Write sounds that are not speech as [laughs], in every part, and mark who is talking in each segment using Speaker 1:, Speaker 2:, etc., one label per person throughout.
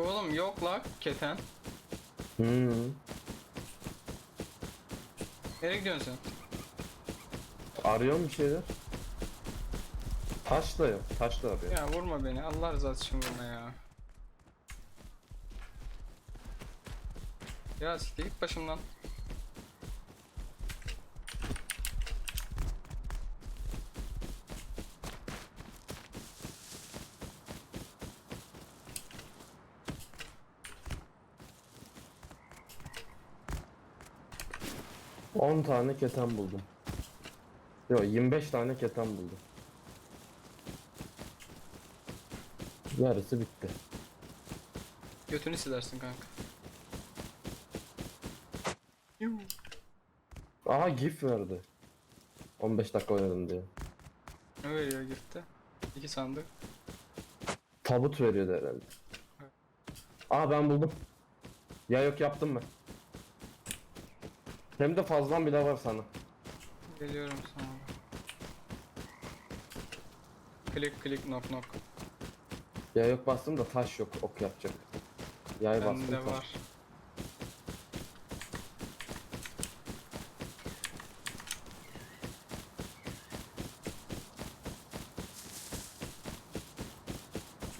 Speaker 1: Oğlum yok la keten.
Speaker 2: Hmm.
Speaker 1: Nereye gidiyorsun sen?
Speaker 2: Arıyorum bir şeyler. Taş da yok. Taş da arıyor.
Speaker 1: Ya vurma beni. Allah rızası için vurma ya. Ya siktir git başımdan.
Speaker 2: 10 tane keten buldum. Yok 25 tane keten buldum. Yarısı bitti.
Speaker 1: Götünü silersin kanka. Yuh.
Speaker 2: Aha gif verdi. 15 dakika oynadım diye.
Speaker 1: Ne veriyor gitti? İki sandık.
Speaker 2: Tabut veriyordu herhalde. Aa ben buldum. Ya yok yaptım ben. Hem de fazlan bile var sana.
Speaker 1: Geliyorum sana. Klik klik nok nok.
Speaker 2: Ya yok bastım da taş yok ok yapacak. Yay bastım
Speaker 1: Bende
Speaker 2: taş.
Speaker 1: var.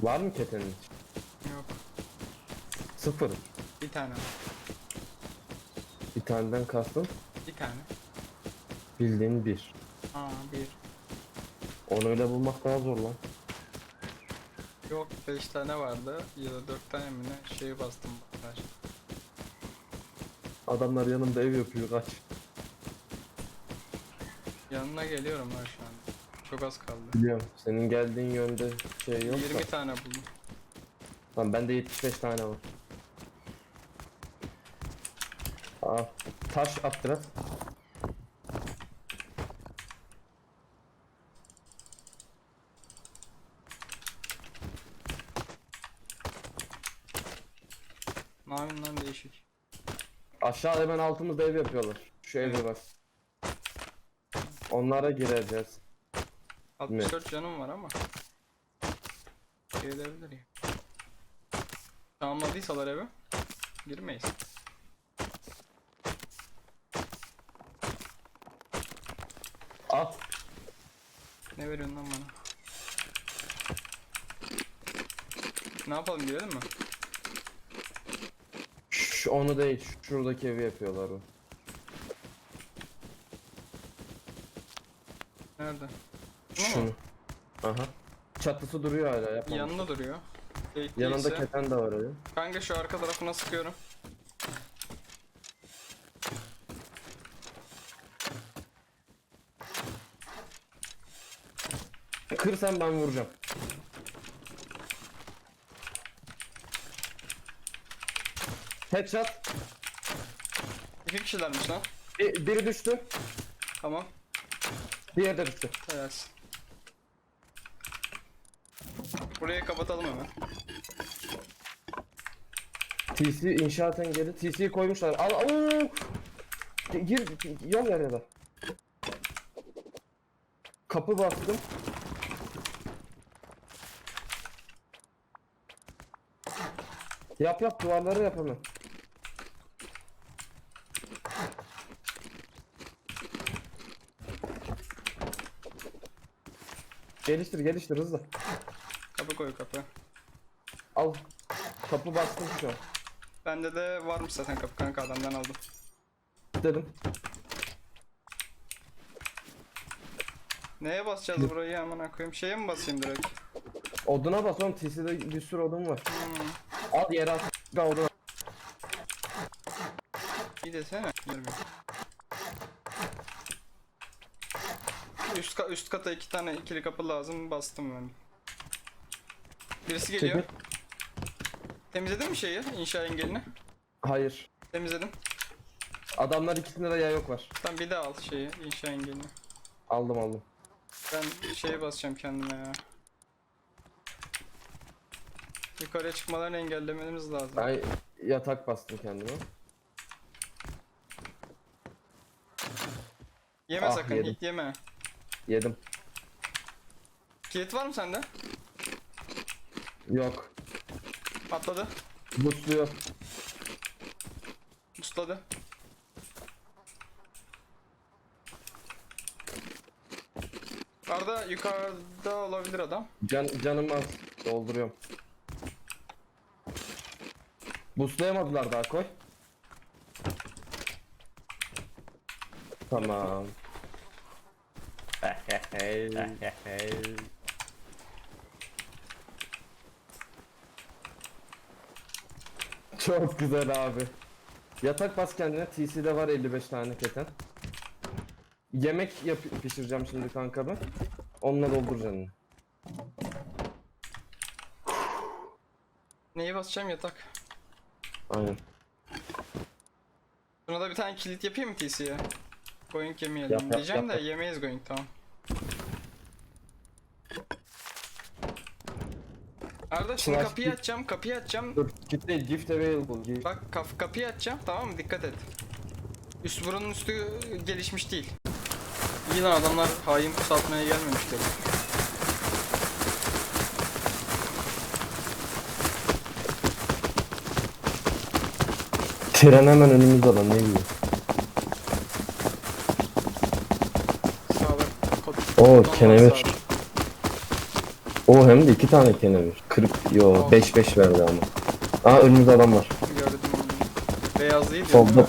Speaker 2: Var mı ketenin?
Speaker 1: Yok.
Speaker 2: Sıfır.
Speaker 1: Bir tane. var.
Speaker 2: Taneden kastım.
Speaker 1: Bir tane.
Speaker 2: Bildiğin bir.
Speaker 1: Aa bir.
Speaker 2: Onu öyle bulmak daha zor lan.
Speaker 1: Yok 5 tane vardı ya da 4 tane mi ne şeyi bastım. Ver.
Speaker 2: Adamlar yanımda ev yapıyor kaç.
Speaker 1: Yanına geliyorum ben şu an. Çok az kaldı.
Speaker 2: Biliyorum. Senin geldiğin yönde şey yok
Speaker 1: 20
Speaker 2: da.
Speaker 1: tane buldum.
Speaker 2: Tamam bende 75 tane var. Aa, taş at biraz.
Speaker 1: Lan değişik.
Speaker 2: Aşağı hemen altımızda ev yapıyorlar. Şu evde bak. Onlara gireceğiz.
Speaker 1: 64 canım var ama. Gelebilir ya. Almadıysalar eve girmeyiz.
Speaker 2: At.
Speaker 1: Ne veriyorsun lan bana? Ne yapalım girelim mi?
Speaker 2: Şş, onu değil. şu- Şuradaki evi yapıyorlar o.
Speaker 1: Nerede? Bunu mu?
Speaker 2: Şunu. Aha. Çatısı duruyor hala yapmamış.
Speaker 1: Yanında duruyor.
Speaker 2: Yanında
Speaker 1: değilse-
Speaker 2: keten de var öyle.
Speaker 1: Kanka şu arka tarafına sıkıyorum.
Speaker 2: Kırsan ben vuracağım. Headshot.
Speaker 1: İki kişilermiş lan.
Speaker 2: Bir, biri düştü.
Speaker 1: Tamam.
Speaker 2: Diğeri de düştü.
Speaker 1: Helalsin. Burayı kapatalım hemen.
Speaker 2: TC inşaat engeli. TC'yi koymuşlar. Al. Oo! Gir. Yol da. Kapı bastım. Yap yap duvarları yap hemen. Geliştir geliştir hızlı.
Speaker 1: Kapı koy kapı.
Speaker 2: Al. Kapı bastım şu an.
Speaker 1: Bende de varmış zaten kapı kanka adamdan aldım.
Speaker 2: Dedim.
Speaker 1: Neye basacağız burayı amına koyayım? Şeye mi basayım direkt?
Speaker 2: Oduna bas oğlum TC'de bir sürü odun var.
Speaker 1: Hmm.
Speaker 2: Al yere at. Da oduna.
Speaker 1: İyi desene. Bir. Üst, ka- üst kata iki tane ikili kapı lazım bastım ben. Birisi geliyor.
Speaker 2: Çekil.
Speaker 1: Temizledin mi şeyi? İnşa engelini.
Speaker 2: Hayır.
Speaker 1: Temizledim.
Speaker 2: Adamlar ikisinde de yay yok var.
Speaker 1: Tamam bir daha al şeyi inşa engelini.
Speaker 2: Aldım aldım.
Speaker 1: Ben şeye basacağım kendime ya. Yukarıya çıkmalarını engellememiz lazım.
Speaker 2: Ben yatak bastım kendime.
Speaker 1: Yeme
Speaker 2: Ah,
Speaker 1: sakın,
Speaker 2: yedim.
Speaker 1: ilk yeme.
Speaker 2: Yedim.
Speaker 1: Kilit var mı sende?
Speaker 2: Yok.
Speaker 1: Atladı.
Speaker 2: Boostluyor.
Speaker 1: Ustadı. Arda yukarıda olabilir adam.
Speaker 2: Can, canım az. Dolduruyorum. Boostlayamadılar daha koy. Tamam. [laughs] Çok güzel abi. Yatak bas kendine. TC'de var 55 tane keten. Yemek yap pişireceğim şimdi kanka ben. Onunla doldur canını.
Speaker 1: Neyi basacağım yatak.
Speaker 2: Aynen.
Speaker 1: Buna da bir tane kilit yapayım mı TC'ye? Going yemeyelim
Speaker 2: Yap, yap,
Speaker 1: diyeceğim
Speaker 2: yap,
Speaker 1: de
Speaker 2: yap.
Speaker 1: yemeyiz going tamam. Arda şimdi
Speaker 2: Flash
Speaker 1: kapıyı
Speaker 2: kit.
Speaker 1: açacağım, kapıyı açacağım.
Speaker 2: Dur kitle gift available. Gift.
Speaker 1: Bak kaf kapıyı açacağım tamam mı? Dikkat et. Üst buranın üstü gelişmiş değil. İyi lan adamlar hain kısaltmaya gelmemişler.
Speaker 2: Tren hemen önümüzde lan ne bileyim.
Speaker 1: Sağda kod.
Speaker 2: Oo kenevir. O hem de iki tane kenevir. 40 yo
Speaker 1: Aa.
Speaker 2: 5 5 verdi ama. Aa önümüzde adam var.
Speaker 1: Gördüm onu. Beyaz değil
Speaker 2: Solda.
Speaker 1: mi?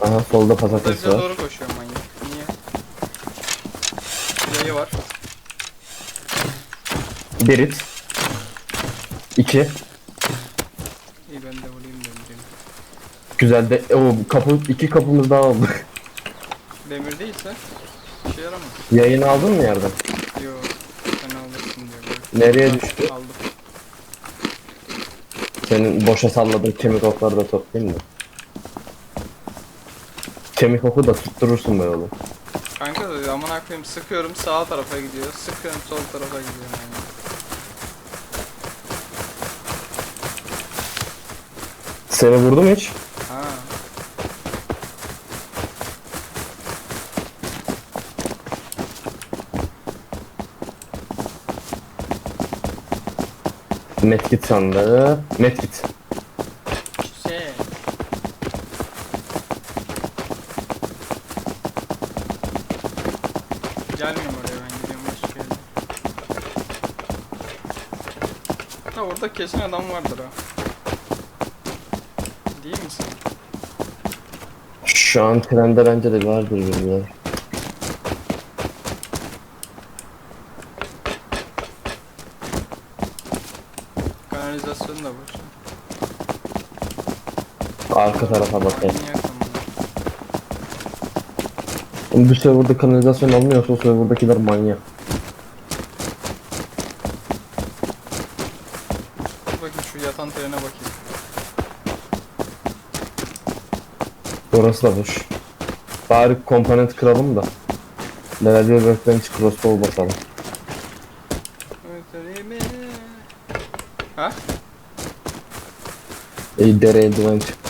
Speaker 2: Aha solda
Speaker 1: Da
Speaker 2: patates
Speaker 1: bize
Speaker 2: var.
Speaker 1: doğru koşuyor manyak. Niye? Yayı var.
Speaker 2: Berit. 2.
Speaker 1: İyi ben de vurayım da vurayım.
Speaker 2: Güzel de o kapı iki kapımız daha oldu.
Speaker 1: Demir değilse işe yaramaz.
Speaker 2: Yayını aldın mı yerden?
Speaker 1: Yo sen alırsın diyor.
Speaker 2: Nereye düştü?
Speaker 1: Aldım.
Speaker 2: Senin boşa salladığın kemik okları da toplayayım da. Kemik oku da tutturursun be oğlum.
Speaker 1: Kanka da amına koyayım sıkıyorum sağ tarafa gidiyor. Sıkıyorum sol tarafa gidiyor yani.
Speaker 2: Seni vurdu mu hiç?
Speaker 1: Ha.
Speaker 2: Medkit sandığı. Medkit.
Speaker 1: Şey. Gelmiyorum oraya ben gidiyorum başka yere. Ha orada kesin adam vardır ha. Değil misin?
Speaker 2: Şu an trende bence de vardır birileri.
Speaker 1: Kanalizasyon da var.
Speaker 2: Arka tarafa bakayım. Bu serverda kanalizasyon alınıyorsa o serverdakiler manyak.
Speaker 1: Bakayım şu yatan trene bakayım.
Speaker 2: Orası da boş. Bari komponent kıralım da. Level 1 workbench crossbow basalım.
Speaker 1: Ha?
Speaker 2: İyi dere eldiven çık.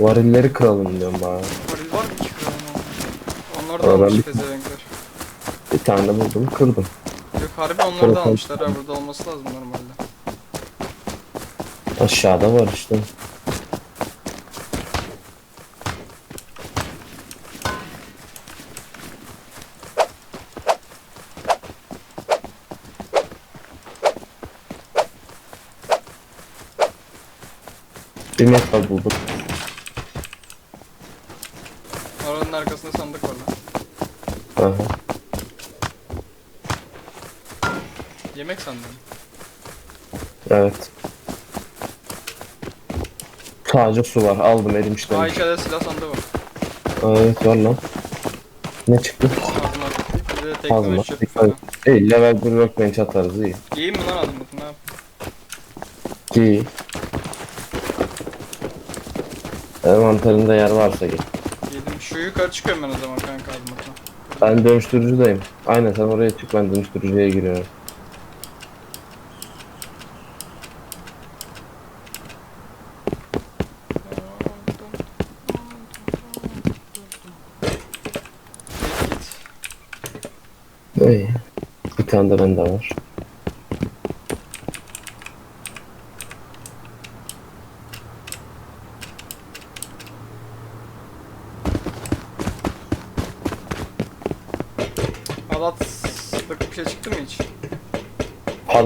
Speaker 2: Varilleri kıralım diyorum bari.
Speaker 1: Varil var mı ki kıralım onu? Onlar da
Speaker 2: Aa, ben
Speaker 1: almış
Speaker 2: bir-
Speaker 1: pezevenkler.
Speaker 2: Bir tane de buldum kırdım.
Speaker 1: Yok harbi onları da almışlar ha burada olması lazım normalde.
Speaker 2: Aşağıda var işte. Bir metal buldum.
Speaker 1: Arkasında sandık var lan.
Speaker 2: Aha.
Speaker 1: Yemek sandım.
Speaker 2: Evet. Sadece su var. Aldım erimiş
Speaker 1: Aa içeride silah sandığı var.
Speaker 2: Evet var lan. Ne çıktı?
Speaker 1: Bir de falan.
Speaker 2: İyi level 1 workbench atarız iyi.
Speaker 1: İyi mi lan azmutun ne yap?
Speaker 2: Ki Envanterinde yer varsa git.
Speaker 1: Şu yukarı çıkıyorum ben o zaman kanka azmutun.
Speaker 2: Ben dönüştürücüdeyim. Aynen sen oraya çık ben dönüştürücüye giriyorum. İyi. Bir tane de bende var.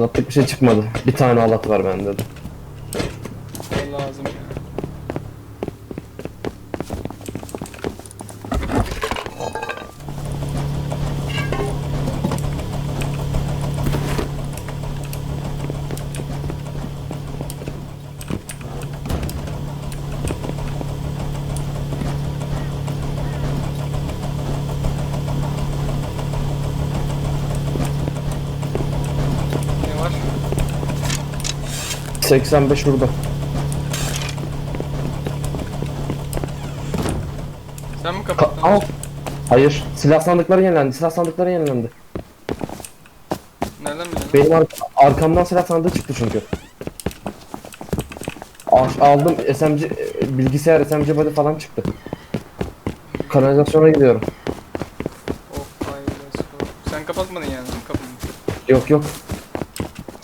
Speaker 2: Alatlık bir şey çıkmadı. Bir tane alat var bende de. 85 burada.
Speaker 1: Sen mi
Speaker 2: Ka-
Speaker 1: kapattın?
Speaker 2: al. Hayır. Silah sandıkları yenilendi. Silah sandıkları yenilendi.
Speaker 1: Nereden biliyorsun?
Speaker 2: Benim ar- arkamdan silah sandığı çıktı çünkü. Al- aldım SMG e, bilgisayar SMG body falan çıktı. Kanalizasyona gidiyorum.
Speaker 1: Oh, hayır, let's go. Sen kapatmadın yani, kapatmadın.
Speaker 2: Yok yok.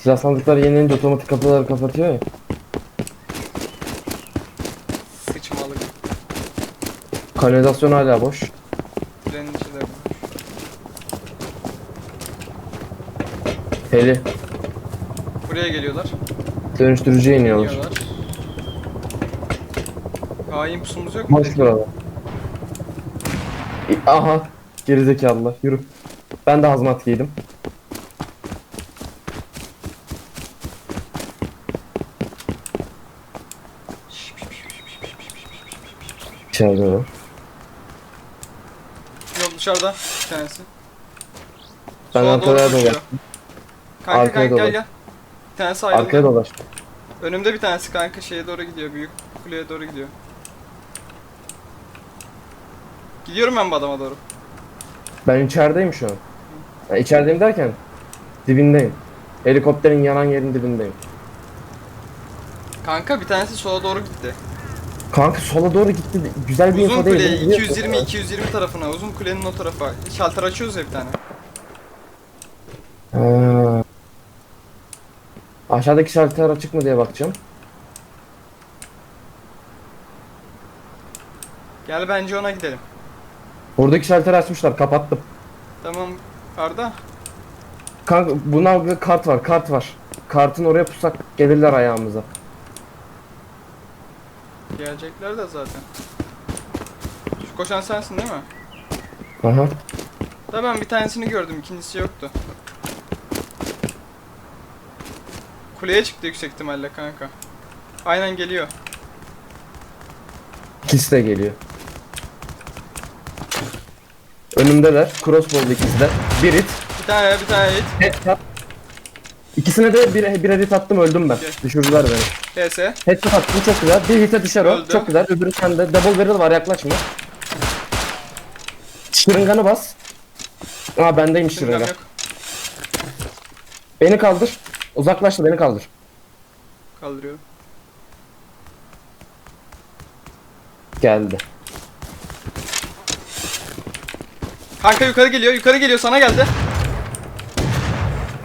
Speaker 2: Silah sandıkları yenilenince otomatik kapıları kapatıyor ya.
Speaker 1: Sıçmalık.
Speaker 2: Kanalizasyon hala boş.
Speaker 1: Trenin içi de var.
Speaker 2: Heli.
Speaker 1: Buraya geliyorlar.
Speaker 2: Dönüştürücüye iniyorlar.
Speaker 1: Geliyorlar. Hain pusumuz yok mu?
Speaker 2: Boş burada. Aha. Gerizekalılar. Yürü. Ben de hazmat giydim. İçeride o.
Speaker 1: Yok dışarıda bir tanesi.
Speaker 2: Ben
Speaker 1: Sola doğru
Speaker 2: dolaş.
Speaker 1: koşuyor. Kanka
Speaker 2: Arkaya
Speaker 1: kanka gel
Speaker 2: dolaş.
Speaker 1: gel. Bir tanesi ayrıldı.
Speaker 2: Arkaya dolaş.
Speaker 1: Önümde bir tanesi kanka şeye doğru gidiyor. Büyük kuleye doğru gidiyor. Gidiyorum ben bu adama doğru.
Speaker 2: Ben içerideyim şu an. Ya içerideyim derken dibindeyim. Helikopterin yanan yerin dibindeyim.
Speaker 1: Kanka bir tanesi sola doğru gitti.
Speaker 2: Kanka sola doğru gitti. Güzel bir
Speaker 1: Uzun
Speaker 2: info değil. bunu biliyorsun
Speaker 1: 220
Speaker 2: ya.
Speaker 1: 220 tarafına. Uzun kulenin o tarafa. Şalter açıyoruz ya bir tane.
Speaker 2: Ha. Aşağıdaki şalter açık mı diye bakacağım.
Speaker 1: Gel bence ona gidelim.
Speaker 2: Buradaki şalteri açmışlar. Kapattım.
Speaker 1: Tamam Arda.
Speaker 2: Kanka buna kart var. Kart var. Kartın oraya tutsak gelirler ayağımıza.
Speaker 1: Gelecekler de zaten. Şu koşan sensin değil mi?
Speaker 2: Aha.
Speaker 1: Da ben bir tanesini gördüm, ikincisi yoktu. Kuleye çıktı yüksek ihtimalle kanka. Aynen geliyor.
Speaker 2: İkisi de geliyor. Önümdeler. Crossbow'lu ikisi de. Bir hit.
Speaker 1: Bir tane bir tane hit.
Speaker 2: Headshot. İkisine de bir, bir hit attım öldüm ben.
Speaker 1: Gel.
Speaker 2: Düşürdüler beni.
Speaker 1: HS.
Speaker 2: Headshot attım çok güzel. Bir hite düşer o.
Speaker 1: Öldü.
Speaker 2: Çok güzel. Öbürü sende. Double barrel var yaklaşma. Şırınganı bas. Aa bendeymiş
Speaker 1: Şırıngam
Speaker 2: şırınga.
Speaker 1: yok.
Speaker 2: Beni kaldır. Uzaklaştı beni kaldır.
Speaker 1: Kaldırıyorum.
Speaker 2: Geldi.
Speaker 1: Kanka yukarı geliyor, yukarı geliyor sana geldi.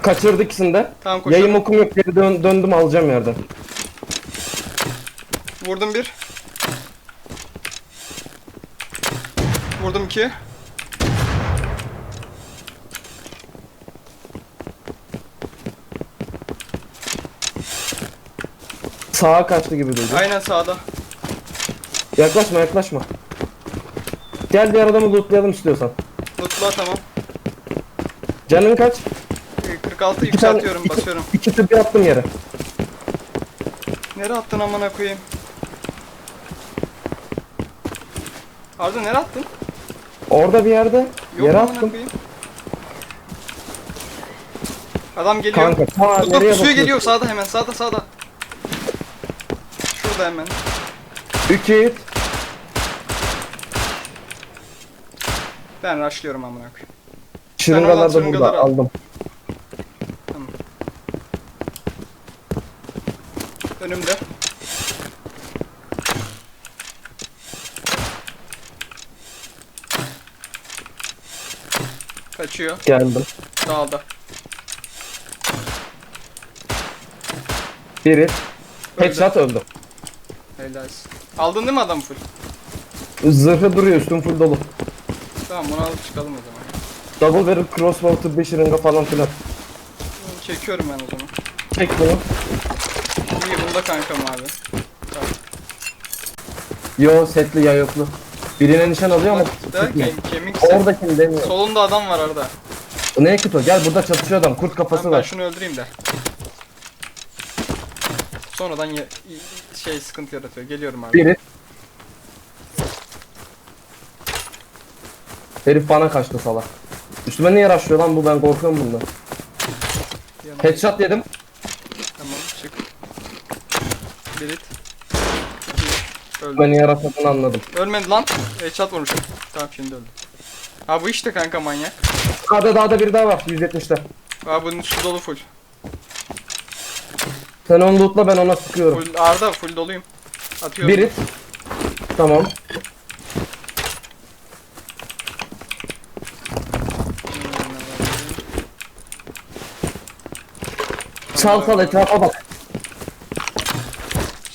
Speaker 2: Kaçırdı ikisini de.
Speaker 1: Tamam koşuyorum.
Speaker 2: Yayım okum yok. Geri dön, döndüm alacağım yerden.
Speaker 1: Vurdum bir. Vurdum iki.
Speaker 2: Sağa kaçtı gibi duydum.
Speaker 1: Aynen sağda.
Speaker 2: Yaklaşma yaklaşma. Gel diğer adamı lootlayalım istiyorsan.
Speaker 1: Lootla tamam.
Speaker 2: Canın kaç?
Speaker 1: Ee, 46
Speaker 2: İki tane-
Speaker 1: yükseltiyorum,
Speaker 2: iki-
Speaker 1: basıyorum.
Speaker 2: İki tıbbi attım yere.
Speaker 1: Nereye attın amına koyayım? Arda nereye attın?
Speaker 2: Orada bir yerde
Speaker 1: Yok
Speaker 2: yere
Speaker 1: amına
Speaker 2: attım.
Speaker 1: koyayım. Adam geliyor.
Speaker 2: Kanka ta
Speaker 1: Dur dur
Speaker 2: nereye
Speaker 1: pusuya
Speaker 2: bakıyorsun?
Speaker 1: geliyor sağda hemen sağda sağda. Şurada hemen.
Speaker 2: İki hit.
Speaker 1: Ben rushlıyorum amına koyayım.
Speaker 2: Şırıngalar da
Speaker 1: şırıngaları
Speaker 2: burada
Speaker 1: al.
Speaker 2: aldım.
Speaker 1: Önümde. Kaçıyor.
Speaker 2: Geldim.
Speaker 1: Dağıldı.
Speaker 2: Bir hit.
Speaker 1: Öldü.
Speaker 2: Headshot öldü.
Speaker 1: Helalsin. Aldın değil mi adam full?
Speaker 2: Zırhı duruyor üstüm full dolu.
Speaker 1: Tamam bunu alıp çıkalım o zaman.
Speaker 2: Double barrel crossbow tıbbi şırınga falan filan.
Speaker 1: Çekiyorum ben o zaman.
Speaker 2: Çek bunu.
Speaker 1: Bunda kankam abi.
Speaker 2: Yo setli ya yoklu. Birine nişan alıyor ama
Speaker 1: Bak derken kemik
Speaker 2: Oradakini demiyor.
Speaker 1: Solunda adam var Arda.
Speaker 2: Ne kit o? Gel burada çatışıyor adam. Kurt kafası
Speaker 1: Tamam, ben
Speaker 2: var.
Speaker 1: şunu öldüreyim de. Sonradan ye- i- şey sıkıntı yaratıyor. Geliyorum abi.
Speaker 2: Biri. Herif bana kaçtı salak. Üstüme niye rastlıyor lan bu ben korkuyorum bundan. Headshot yedim.
Speaker 1: Tamam çık. Birit. Öldü.
Speaker 2: Ben niye rastladığını anladım.
Speaker 1: Ölmedi lan. Headshot vurmuşum. Tamam şimdi öldü. Ha bu işte kanka manyak.
Speaker 2: Dağda dağda biri daha var 170'te.
Speaker 1: Ha bunun üstü dolu full.
Speaker 2: Sen onu lootla ben ona sıkıyorum.
Speaker 1: Full Arda full doluyum. Atıyorum.
Speaker 2: Biri. Tamam. Sal sal etrafa bak.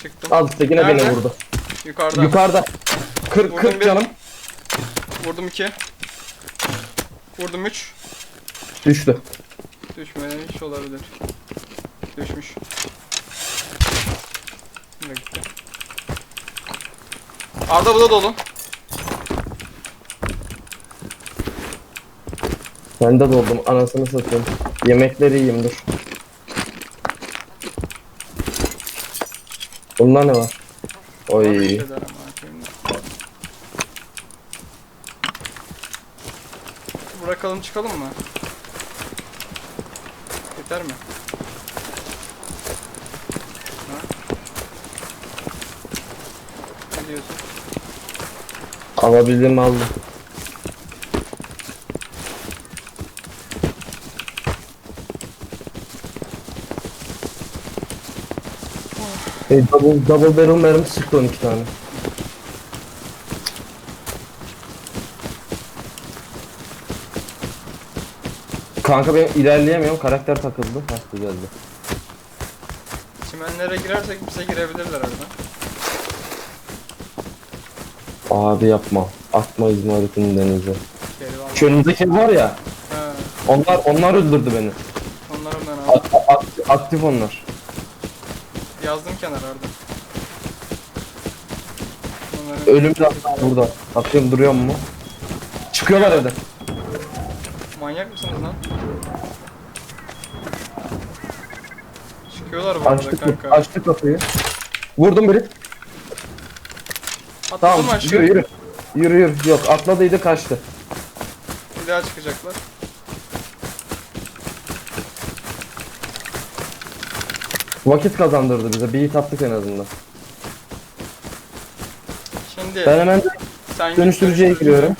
Speaker 1: Çıktım.
Speaker 2: Al işte yine
Speaker 1: Nerede?
Speaker 2: beni vurdu.
Speaker 1: Yukarıda.
Speaker 2: Yukarıda. 40
Speaker 1: Vurdum
Speaker 2: 40
Speaker 1: bir.
Speaker 2: canım.
Speaker 1: Vurdum 2. Vurdum 3.
Speaker 2: Düştü.
Speaker 1: Düşmemiş olabilir. Düşmüş. Da gitti. Arda bu da dolu.
Speaker 2: Ben de doldum anasını satayım. Yemekleri yiyeyim dur. Bunda ne var? Oy.
Speaker 1: Bırakalım çıkalım mı? Yeter mi? Ha? Ne diyorsun?
Speaker 2: Alabildim aldım. E, double, double barrel mermisi çıktı 12 tane. Kanka ben ilerleyemiyorum. Karakter takıldı. Hah güzeldi.
Speaker 1: Çimenlere girersek bize girebilirler arada.
Speaker 2: Abi yapma. Atma izmaritini denize. Şu önümüzdeki var ya.
Speaker 1: Ha,
Speaker 2: Onlar onlar öldürdü beni.
Speaker 1: onların ben abi.
Speaker 2: A- a- aktif onlar.
Speaker 1: Yazdım kenara Arda.
Speaker 2: Ölüm de burada. Atıyorum duruyor mu? Çıkıyorlar evden.
Speaker 1: manyak mısınız lan? Çıkıyorlar bu arada
Speaker 2: Açtık,
Speaker 1: kanka.
Speaker 2: açtık kapıyı. Vurdum biri.
Speaker 1: Atladım
Speaker 2: Tamam
Speaker 1: aşağı.
Speaker 2: yürü yürü. Yürü yürü. Yok atladıydı kaçtı.
Speaker 1: Bir daha çıkacaklar.
Speaker 2: Vakit kazandırdı bize. Bir hit attık en azından.
Speaker 1: Şimdi
Speaker 2: Ben hemen
Speaker 1: sen
Speaker 2: dönüştürücüye
Speaker 1: dönüştürücüye.
Speaker 2: giriyorum.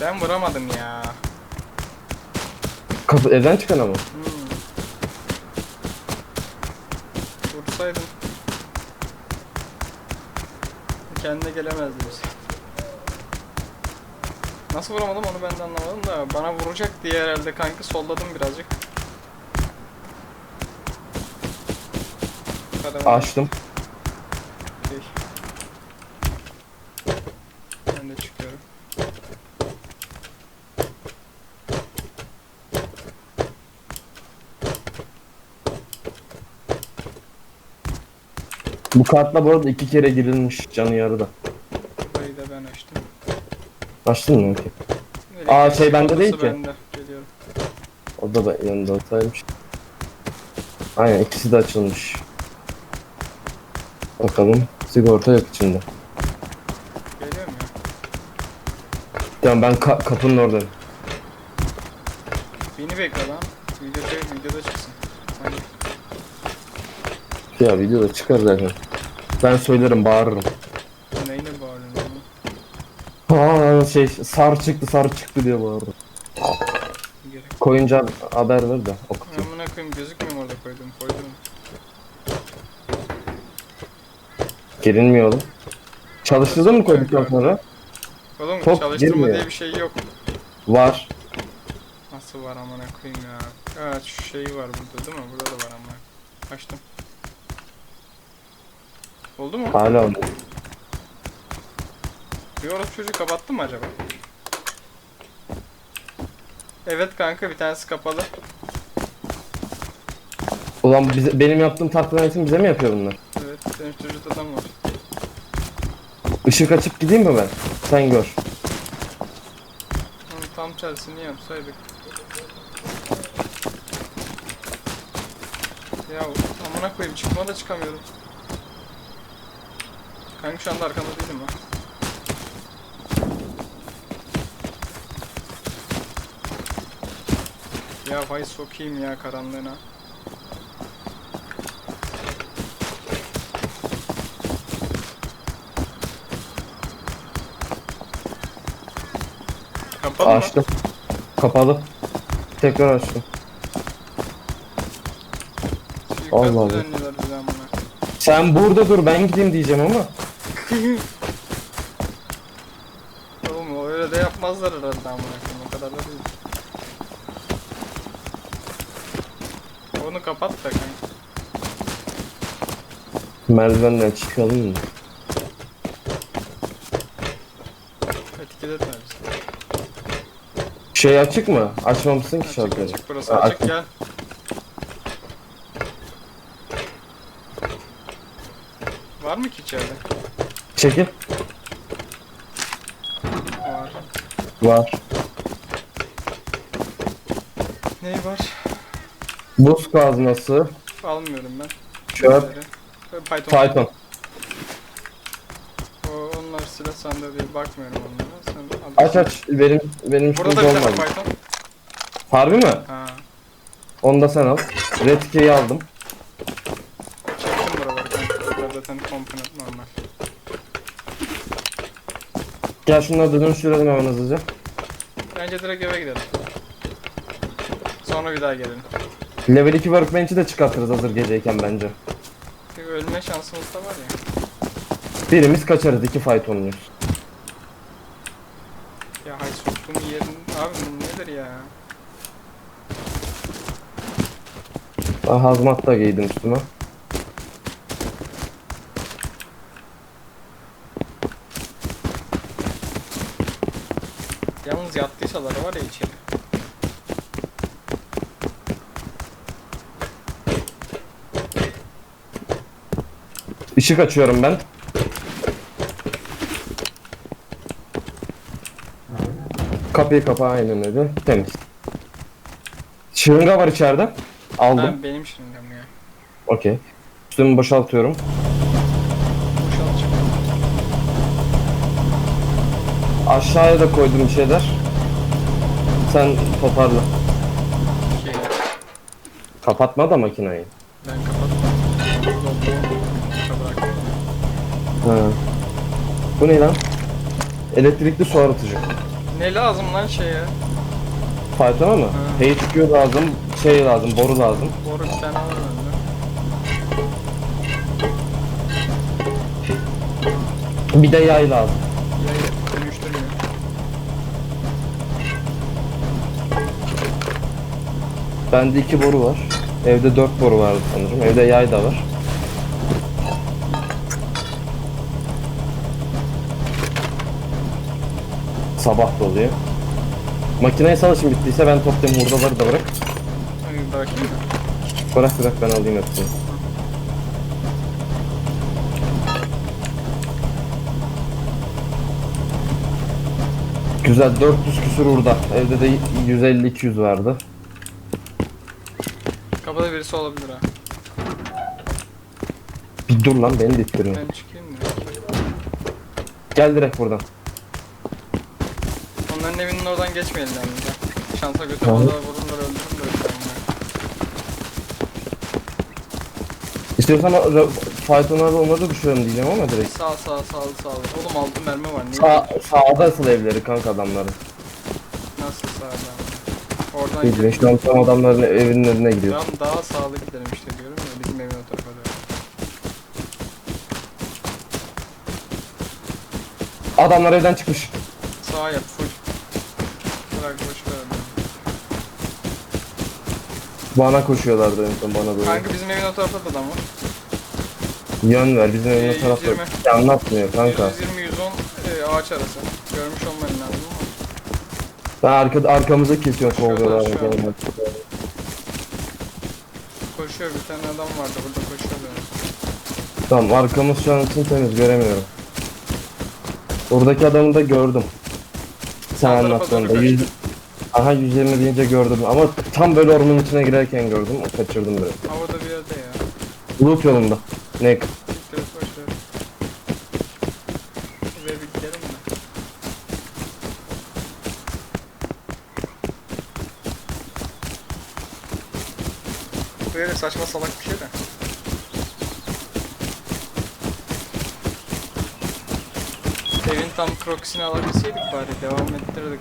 Speaker 1: Ben vuramadım ya.
Speaker 2: Kapı evden çıkan ama.
Speaker 1: Hmm. Vursaydım. Kendine gelemezdi biz. Nasıl vuramadım onu ben de anlamadım da bana vuracak diye herhalde kanka solladım birazcık. Hadi
Speaker 2: Açtım.
Speaker 1: Okey. Ben de çıkıyorum.
Speaker 2: Bu kartla bu arada iki kere girilmiş canı yarıda.
Speaker 1: Burayı da ben açtım.
Speaker 2: Açtın mı? Okey. Aa, şey bende
Speaker 1: Odası
Speaker 2: değil ki.
Speaker 1: Bende. Geliyorum.
Speaker 2: O da ben yanında olsaymış. Aynen ikisi de açılmış. Bakalım. Sigorta yok içinde.
Speaker 1: Geliyorum ya.
Speaker 2: Tamam ben ka- kapının oradayım.
Speaker 1: Beni bekle lan. Videoda, videoda çıksın. Hadi.
Speaker 2: Ya videoda çıkar zaten. Ben söylerim bağırırım.
Speaker 1: Neyle bağırıyorsun oğlum?
Speaker 2: Aa şey sar çıktı sar çıktı diye bağırdım.
Speaker 1: Gerek.
Speaker 2: Koyunca haber ver de okutayım.
Speaker 1: Amına koyayım gözükmüyor mu orada koydum koydum.
Speaker 2: Gelinmiyor oğlum. Çalıştırdın mı koyduktan sonra?
Speaker 1: Oğlum
Speaker 2: Top
Speaker 1: çalıştırma
Speaker 2: girmiyor.
Speaker 1: diye bir şey yok.
Speaker 2: Var.
Speaker 1: Nasıl var amına koyayım ya. Evet şu şey var burada değil mi? Burada da var ama. Açtım. Oldu mu?
Speaker 2: Hala oldu.
Speaker 1: Bir orası çocuğu kapattı mı acaba? Evet kanka bir tanesi kapalı.
Speaker 2: Ulan bize, benim yaptığım taktiğin için bize mi yapıyor bunlar?
Speaker 1: Evet dönüştürücü adam var.
Speaker 2: Işık açıp gideyim mi ben? Sen gör.
Speaker 1: Onun tam tersini yapsaydık. Ya amına koyayım çıkma da çıkamıyorum. Kanka şu anda arkamda değilim ha. Ya vay sokayım ya karanlığına. Kapalı mı?
Speaker 2: Açtım. Kapalı. Tekrar açtım. Allah Allah. Sen burada dur ben gideyim diyeceğim ama.
Speaker 1: Oğlum öyle de yapmazlar herhalde amına o kadar da değil. Onu kapat da kanka.
Speaker 2: Merdivenden çıkalım mı?
Speaker 1: Etiket etme bizi.
Speaker 2: Şey açık mı? Açmamışsın ki
Speaker 1: Açık
Speaker 2: şalteri.
Speaker 1: açık burası
Speaker 2: Ha,
Speaker 1: açık gel. Var mı ki içeride?
Speaker 2: Çekil.
Speaker 1: Var.
Speaker 2: Var.
Speaker 1: Ney var?
Speaker 2: Buz kazması.
Speaker 1: Almıyorum ben.
Speaker 2: Çöp.
Speaker 1: Python.
Speaker 2: Python.
Speaker 1: O, onlar silah sandığı değil bakmıyorum onlara. Sen
Speaker 2: Aç aç. Benim benim
Speaker 1: Burada da bir tane
Speaker 2: olmadı.
Speaker 1: Python.
Speaker 2: Harbi mi?
Speaker 1: Ha.
Speaker 2: Onu da sen al. Red key'i aldım.
Speaker 1: Çektim buraları kanka. Burada zaten komponent normal.
Speaker 2: Gel şunları da dönüştürelim hemen hızlıca.
Speaker 1: Bence direkt eve gidelim. Sonra bir daha gelelim.
Speaker 2: Level 2 workbench'i de çıkartırız hazır geceyken bence.
Speaker 1: Bir ölme şansımız da var ya.
Speaker 2: Birimiz kaçarız. iki fight oynuyoruz.
Speaker 1: Ya hay soktuğum yerin... Abi bu nedir ya?
Speaker 2: Ben hazmat da giydim üstüme.
Speaker 1: Yalnız yattıysalar var ya içeri.
Speaker 2: Işık açıyorum ben. Kapıyı kapa aynen öyle. Temiz. Şırınga var içeride. Aldım.
Speaker 1: Ben benim şırıngam ya.
Speaker 2: Okey. Üstümü boşaltıyorum. Aşağıya da koydum bir şeyler. Sen toparla.
Speaker 1: Şey,
Speaker 2: Kapatma da makinayı.
Speaker 1: ben. Bırak.
Speaker 2: Ha. Bu ne lan? Elektrikli su arıtıcı.
Speaker 1: Ne lazım lan şeye?
Speaker 2: Faytona mı? HQ lazım, şey lazım, boru lazım.
Speaker 1: Boru bir tane bende.
Speaker 2: Bir de yay lazım. Bende iki boru var. Evde dört boru vardı sanırım. Evde yay da var. Sabah da oluyor. Makineyi çalışım bittiyse ben toplayayım hurdaları da bırak.
Speaker 1: Ay, Bırakayım mı?
Speaker 2: Bırak bırak ben alayım hepsini. Güzel 400 küsur hurda. Evde de 150-200 vardı.
Speaker 1: Kapıda birisi olabilir ha.
Speaker 2: Bir dur lan beni de ittiriyor.
Speaker 1: Ben çıkayım mı?
Speaker 2: Gel direkt buradan.
Speaker 1: Onların evinin oradan geçmeyelim yani. ya. Şansa götür
Speaker 2: Tamam.
Speaker 1: valla vururlar öldürürüm de öldürürüm
Speaker 2: İstiyorsan o faytonları onları da düşürelim diyeceğim ama direkt.
Speaker 1: Sağ sağ sağ sağ. Oğlum altı mermi var. Niye?
Speaker 2: Sağ, sağda asıl evleri kanka adamların.
Speaker 1: Oradan
Speaker 2: Bilmiyorum
Speaker 1: gidelim.
Speaker 2: şu an tam adamların evinin önüne gidiyor.
Speaker 1: Tam daha sağlı gidelim işte diyorum ya. Bizim evin o tarafa doğru.
Speaker 2: Adamlar evden çıkmış.
Speaker 1: Sağa yap full. Bırak boş ver.
Speaker 2: Bana koşuyorlardı en son bana böyle.
Speaker 1: Kanka bizim evin o tarafta da adam var.
Speaker 2: Yön ver bizim evin
Speaker 1: Ee,
Speaker 2: o tarafta.
Speaker 1: 120.
Speaker 2: Ya anlatmıyor kanka.
Speaker 1: 120 110 e, ağaç arası. Görmüş olman lazım ama.
Speaker 2: Ben arkada arkamıza
Speaker 1: Şurada,
Speaker 2: kovalıyorlar.
Speaker 1: şurada. Koşuyor bir tane adam vardı burada koşuyor.
Speaker 2: Tamam arkamız şu an için temiz göremiyorum. Oradaki adamı da gördüm. Sen
Speaker 1: tarafa
Speaker 2: anlattığında.
Speaker 1: doğru
Speaker 2: Yüz... Aha 120 deyince gördüm ama tam böyle ormanın içine girerken gördüm. Kaçırdım böyle.
Speaker 1: Havada bir yerde ya.
Speaker 2: Loop yolunda. Ne?
Speaker 1: Siktir et boşver. Buraya bir gidelim de. Böyle saçma salak bir şey de. Evin tam krokisini alabilseydik bari devam ettirirdik.